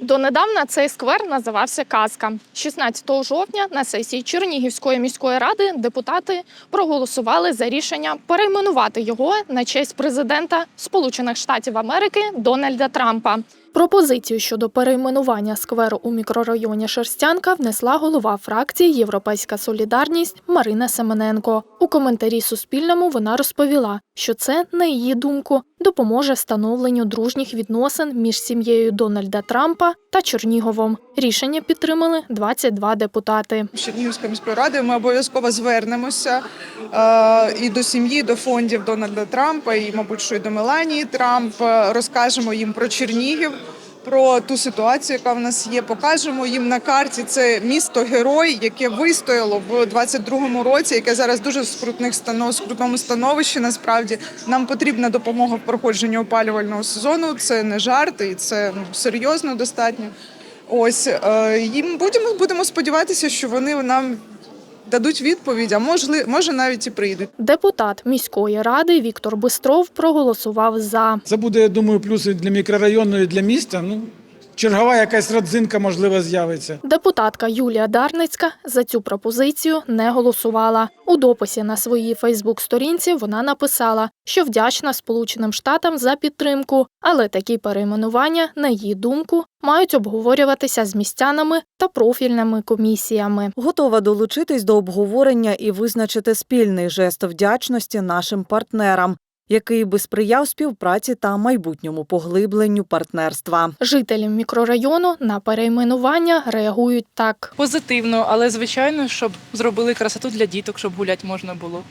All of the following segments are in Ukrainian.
Донедавна цей сквер називався Казка. 16 жовтня на сесії Чернігівської міської ради депутати проголосували за рішення перейменувати його на честь президента Сполучених Штатів Америки Дональда Трампа. Пропозицію щодо перейменування скверу у мікрорайоні Шерстянка внесла голова фракції Європейська Солідарність Марина Семененко. У коментарі Суспільному вона розповіла, що це, на її думку, допоможе встановленню дружніх відносин між сім'єю Дональда Трампа та Черніговом. Рішення підтримали 22 депутати. Чернігівської міської ради ми обов'язково звернемося е, і до сім'ї, і до фондів Дональда Трампа, і, мабуть, що і до Меланії Трамп. Е, Розкажемо їм про Чернігів, про ту ситуацію, яка в нас є. Покажемо їм на карті це місто герой, яке вистояло в 22-му році, яке зараз дуже в скрутних станов, скрутному становищі. Насправді нам потрібна допомога в проходженні опалювального сезону. Це не жарт, і це ну, серйозно достатньо. Ось е, їм будемо будемо сподіватися, що вони нам дадуть відповідь, а можли, може навіть і прийдуть. Депутат міської ради Віктор Бистров проголосував за. Це буде, я думаю, плюс і для мікрорайону, і для міста. Ну, чергова якась родзинка, можливо, з'явиться. Депутатка Юлія Дарницька за цю пропозицію не голосувала. У дописі на своїй Фейсбук-сторінці вона написала, що вдячна Сполученим Штатам за підтримку, але такі перейменування, на її думку, мають обговорюватися з містянами та профільними комісіями. Готова долучитись до обговорення і визначити спільний жест вдячності нашим партнерам, який би сприяв співпраці та майбутньому поглибленню партнерства. Жителі мікрорайону на перейменування реагують так. позитивно, але звичайно, щоб зробили красоту для діток, щоб гуляти можна було,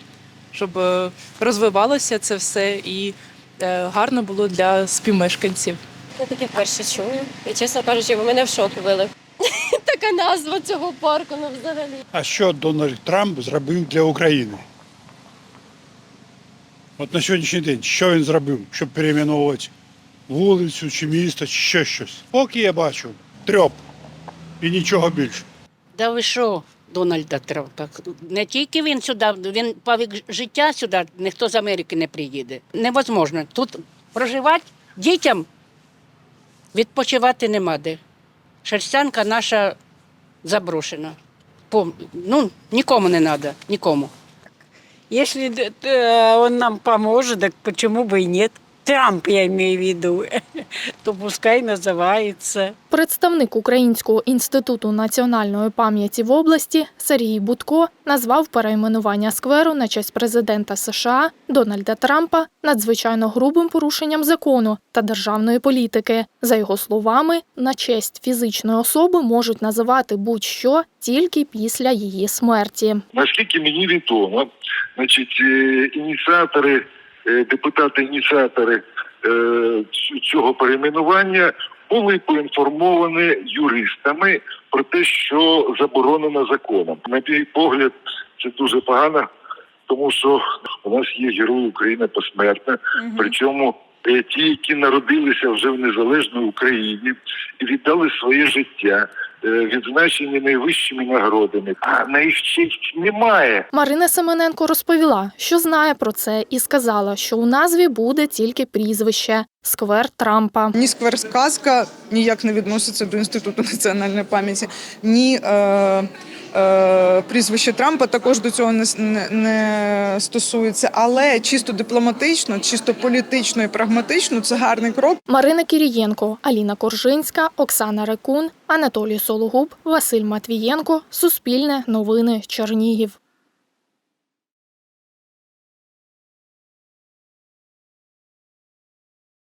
щоб е, розвивалося це все і е, гарно було для співмешканців. Я таке вперше чую. І чесно кажучи, ви мене в шок ввели. Така назва цього парку, ну взагалі. А що Дональд Трамп зробив для України? От на сьогоднішній день, що він зробив, щоб перейменовувати вулицю чи місто, чи ще щось? Поки я бачу трьоп і нічого більше. Да ви що, Дональда Трампа? Не тільки він сюди, він по вік життя сюди, ніхто з Америки не приїде. Невозможно. Тут проживати дітям відпочивати нема де. Шерстянка наша заброшена. Ну, нікому не треба, нікому. Если он нам поможет, так почему бы и нет? Трамп, я имею в виду, то пускай называется. Представник Українського інституту національної пам'яті в області Сергій Будко назвав перейменування скверу на честь президента США Дональда Трампа надзвичайно грубим порушенням закону та державної політики. За його словами, на честь фізичної особи можуть називати будь-що тільки після її смерті. Наскільки мені відомо, значить, е, ініціатори, е, депутати-ініціатори цього перейменування були поінформовані юристами про те, що заборонено законом. На мій погляд, це дуже погано, тому що у нас є герой України посмертно, причому. е, Ті, які народилися вже в незалежній Україні і віддали своє життя, е, відзначені найвищими нагородами, а на їх честь немає. Марина Семененко розповіла, що знає про це, і сказала, що у назві буде тільки прізвище Сквер Трампа. Ні сквер сказка ніяк не відноситься до інституту національної пам'яті, ні е, е, прізвище Трампа також до цього не, не, не стосується. Але чисто дипломатично, чисто політично і прагматично це гарний крок. Марина Кірієнко, Аліна Коржинська, Оксана Рекун, Анатолій Сологуб, Василь Матвієнко. Суспільне новини Чернігів.